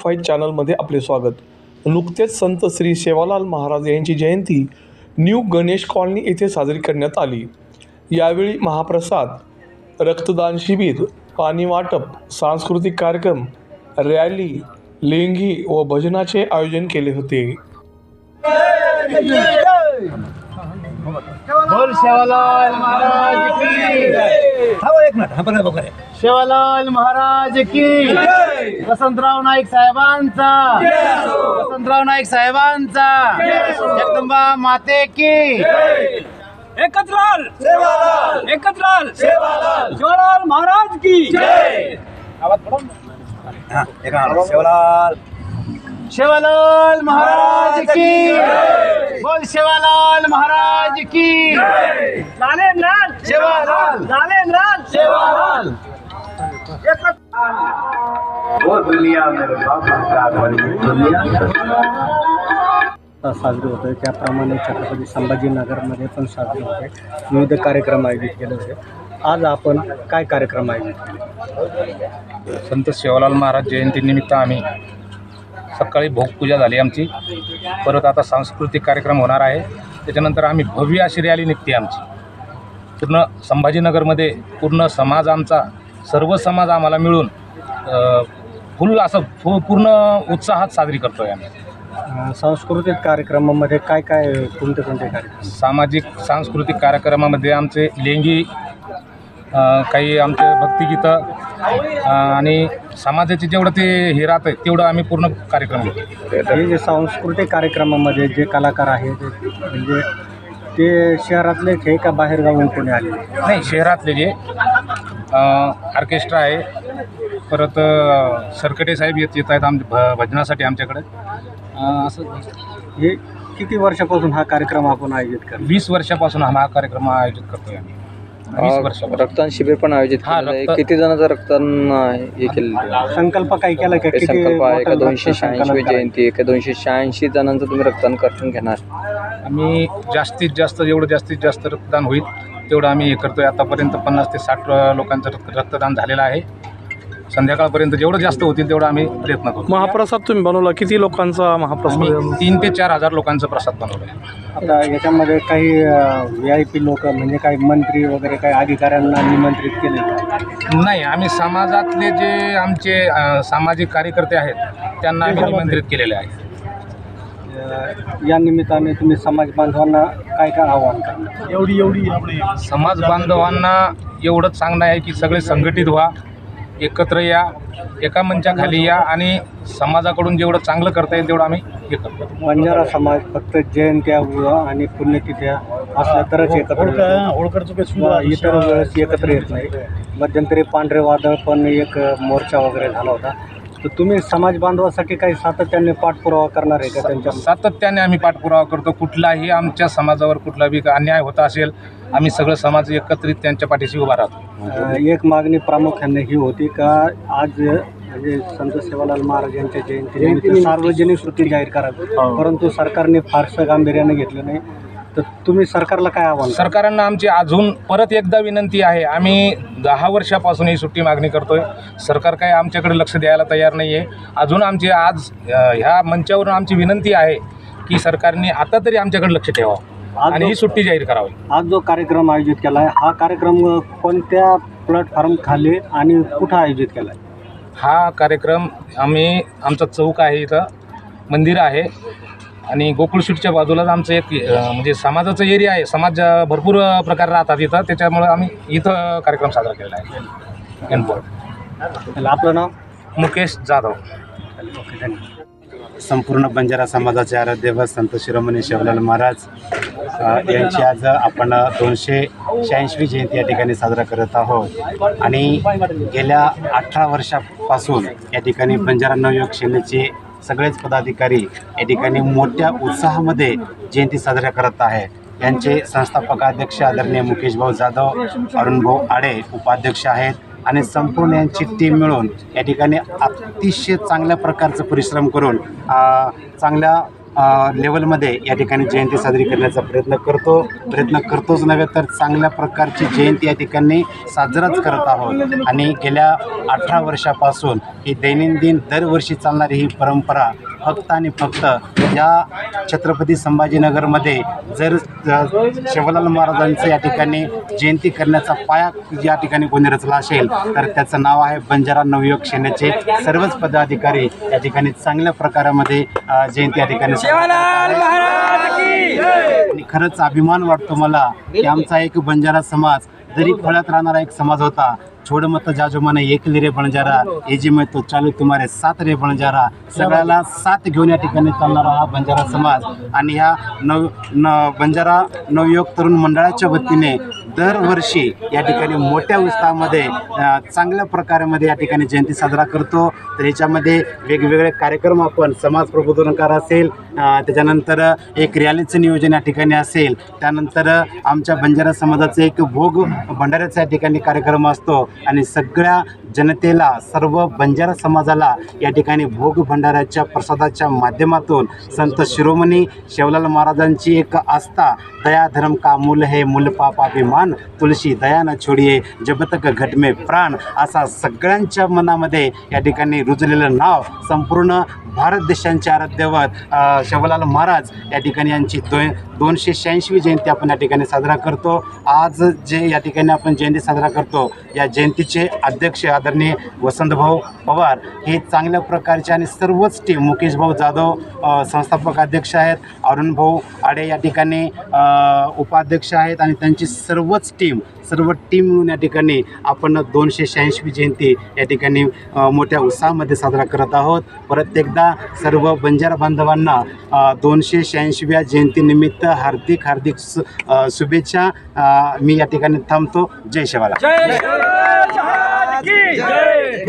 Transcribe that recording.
Fight चॅनलमध्ये आपले स्वागत. नुकतेच संत श्री सेवालाल महाराज यांची जयंती न्यू गणेश कॉलनी येथे साजरी करण्यात आली. यावेळी महाप्रसाद रक्तदान शिबिर पाणी वाटप सांस्कृतिक कार्यक्रम रॅली लेंगी व भजनाचे आयोजन केले होते. बोल सेवालाल महाराज शेवालाल महाराज की वसंतराव नाईक साहेबांचा. वसंतराव नाईक साहेबांचा. जगदंबा माते की. एकत्राल एकत्राल शिवलाल! महाराज की. हा. शेवलाल! शेवालाल महाराज की. बोल शेवालाल महाराज की. लालेन लाल. शेवालाल! लाल. साजरे होते त्याप्रमाणे छत्रपती संभाजीनगरमध्ये पण साजरे होते. विविध कार्यक्रम आयोजित केले होते. आज आपण काय कार्यक्रम आयोजित केले? संत सेवालाल महाराज जयंतीनिमित्त आम्ही सकाळी भोगपूजा झाली आमची. परत आता सांस्कृतिक कार्यक्रम होणार आहे. त्याच्यानंतर आम्ही भव्य अशी रॅली निघते आमची. पूर्ण संभाजीनगरमध्ये पूर्ण समाज आमचा सर्व समाज आम्हाला मिळून फुल असं फु पूर्ण उत्साहात साजरी करतो आहे आम्ही सांस्कृतिक कार्यक्रमामध्ये काय काय कोणते कोणते कार्यक्रम? सामाजिक सांस्कृतिक कार्यक्रमामध्ये आमचे लेंगी अ, काही आमचे भक्तिगीतं अ, आणि समाजाचे जेवढं ते हे राहतं तेवढं आम्ही पूर्ण कार्यक्रम घेतो. हे जे सांस्कृतिक कार्यक्रमामध्ये जे कलाकार आहेत म्हणजे ते शहरातलेच आहे का बाहेरगावून कोणी आले? नाही शहरातले जे ऑर्केस्ट्रा आहे. परत सरकटे साहेब येत येत आहेत आम भ भजनासाठी आमच्याकडे. अ, असं हे किती वर्षापासून हा कार्यक्रम आपण आयोजित करतो? वीस वर्षापासून हा कार्यक्रम आयोजित करतोय आम्ही. वीस वर्षापासून. रक्तदान शिबिर पण आयोजित हा, केलेलं आहे. रक्त- किती जणांचं रक्तदान अं, हे केलेलं आहे? संकल्प काय केला का? हे संकल्प आहे एका बॉटल दोनशे संकलन शहाऐंशी करायचं? जयंती एका दोनशे शहाऐंशी जणांचं तुम्ही रक्तदान करून घेणार. आम्ही जास्तीत जास्त जेवढं जास्तीत जास्त रक्तदान होईल. तेवढं आम्ही हे करतोय. आतापर्यंत पन्नास ते साठ लोकांचं रक्त रक्तदान झालेलं आहे. संध्याकाळपर्यंत जेवढं जास्त होतील तेवढं आम्ही प्रयत्न करू महाप्रसाद तुम्ही बनवला. किती लोकांचा महाप्रसाद? तीन ते चार हजार लोकांचा प्रसाद बनवला आहे. आता याच्यामध्ये काही व्ही आय पी लोक म्हणजे काही मंत्री वगैरे काही अधिकाऱ्यांना निमंत्रित केले का? नाही आम्ही समाजातले जे आमचे अ, सामाजिक कार्यकर्ते आहेत त्यांना आम्ही निमंत्रित केलेले आहे या निमित्ताने तुम्ही समाज बांधवांना काय काय आव्हान करणार? एवढी एवढी समाज बांधवांना एवढंच सांगणं आहे की सगळे संघटित व्हा एकत्र या एका मंचाखाली या आणि समाजाकडून जेवढं चांगलं करता येईल तेवढं आम्ही हे करतो. बंजारा समाज फक्त जयंत्या आणि पुण्यतिथ्या असल्या तरच एकत्र इतर वेळेस एकत्र येत नाही. मध्यंतरी पांढरे वादळ पण एक मोर्चा वगैरे झाला होता. तर तुम्ही समाज बांधवासाठी काही सातत्याने पाठपुरावा करणार आहे का त्यांच्या सातत्याने आम्ही पाठपुरावा करतो. कुठलाही आमच्या समाजावर कुठला बी अन्याय होता असेल आम्ही सगळं समाज एकत्रित त्यांच्या पाठीशी उभा राहतो. एक मागणी प्रामुख्याने ही होती का आज म्हणजे संत सेवालाल महाराज यांच्या जयंती सार्वजनिक सुट्टी जाहीर करावी परंतु सरकारने फारसं गांभीर्याने घेतलं नाही. तर तुम्ही सरकारला काय आव्हान? सरकारांना आमची अजून परत एकदा विनंती आहे. आम्ही दहा वर्षापासून ही सुट्टी मागणी करतोय. सरकार काय आमच्याकडे लक्ष द्यायला तयार नाही आहे अजून आमची आज ह्या मंचावरून आमची विनंती आहे की सरकारने आता तरी आमच्याकडे लक्ष ठेवावं आणि ही सुट्टी जाहीर करावी. आज जो कार्यक्रम आयोजित केला आहे हा कार्यक्रम कोणत्या प्लॅटफॉर्म खाली आणि कुठं आयोजित केला आहे हा कार्यक्रम आम्ही आमचा चौक आहे इथं. मंदिर आहे. आणि गोकुळशीटच्या बाजूलाच आमचं एक म्हणजे समाजाचं एरिया आहे. समाज भरपूर प्रकार राहतात इथं त्याच्यामुळं आम्ही इथं कार्यक्रम साजरा केलेला आहे. एनपोर्ट आपलं नाव? मुकेश जाधव. संपूर्ण बंजारा समाजाचे आराध्यव संत शिरोमणी शिवलाल महाराज यांची आज आपण दोनशे शहाऐंशी जयंती या ठिकाणी साजरा करत आहोत. आणि गेल्या अठरा वर्षापासून या ठिकाणी बंजारा नवयुवक सेनेचे सगळेच पदाधिकारी या ठिकाणी मोठ्या उत्साहामध्ये जयंती साजऱ्या करत आहे. यांचे संस्थापकाध्यक्ष आदरणीय मुकेश भाऊ जाधव अरुणभाऊ आडे उपाध्यक्ष आहेत आणि संपूर्ण यांची टीम मिळून या ठिकाणी अतिशय चांगल्या प्रकारचं परिश्रम करून चांगल्या लेवलमध्ये या ठिकाणी जयंती साजरी करण्याचा प्रयत्न करतो. प्रयत्न करतोच नव्हे तर चांगल्या प्रकारची जयंती या ठिकाणी साजराच करत आहोत. आणि गेल्या अठरा वर्षापासून ही दैनंदिन दरवर्षी चालणारी ही परंपरा फक्त आणि फक्त या छत्रपती संभाजीनगरमध्ये जर शिवलाल महाराजांचं या ठिकाणी जयंती करण्याचा पाया या ठिकाणी कोणी रचला असेल तर त्याचं नाव आहे बंजारा नवयुवक सेनेचे सर्वच पदाधिकारी या ठिकाणी चांगल्या प्रकारामध्ये जयंती या ठिकाणी साजरी खरंच अभिमान वाटतो मला की आमचा एक बंजारा समाज जरी फळत राहणारा एक समाज होता. छोड मत जाजो मना एक रे बंजारा हे जी मैं तो चालू तुम्हारे सात रे बंजारा सगळ्याला साथ घेऊन या ठिकाणी चालणारा हा बंजारा समाज. आणि ह्या नव न बंजारा नवयुवक तरुण मंडळाच्या वतीने दरवर्षी या ठिकाणी मोठ्या उत्साहामध्ये चांगल्या प्रकारामध्ये या ठिकाणी जयंती साजरा करतो. तर याच्यामध्ये वेगवेगळे कार्यक्रम आपण समाज प्रबोधनकार असेल त्याच्यानंतर एक रॅलीचं नियोजन या ठिकाणी असेल. त्यानंतर आमच्या बंजारा समाजाचं एक भोग भंडाऱ्याचा या ठिकाणी कार्यक्रम असतो. आणि सगळ्या जनतेला सर्व बंजारा समाजाला या ठिकाणी भोग भंडाऱ्याच्या प्रसादाच्या माध्यमातून संत शिरोमणी शिवलाल महाराजांची एक आस्था दया धर्म का मूल हे मूल पाप अभिमान तुलसी दया न छोडिये जबतक घटमे प्राण असा सगळ्यांच्या मनामध्ये या ठिकाणी रुजलेलं नाव संपूर्ण भारत देशांचे आराध्यवत शिवलाल महाराज या ठिकाणी यांची दो दोनशे शहाऐंशी जयंती आपण या ठिकाणी साजरा करतो. आज जे या ठिकाणी आपण जयंती साजरा करतो या जयंतीचे अध्यक्ष आदरणीय वसंतभाऊ पवार हे चांगल्या प्रकारचे आणि सर्वच टीम मुकेश भाऊ जाधव संस्थापक अध्यक्ष आहेत अरुणभाऊ आडे या ठिकाणी उपाध्यक्ष आहेत आणि त्यांची सर्वच टीम सर्व टीम मिळून या ठिकाणी आपण दोनशे शहाऐंशी जयंती या ठिकाणी मोठ्या उत्साहामध्ये साजरा करत आहोत. परत एकदा सर्व बंजारा बांधवांना दोनशे शहाऐंशीव्या जयंतीनिमित्त हार्दिक हार्दिक सु शुभेच्छा. मी या ठिकाणी थांबतो. जय शिवाला जय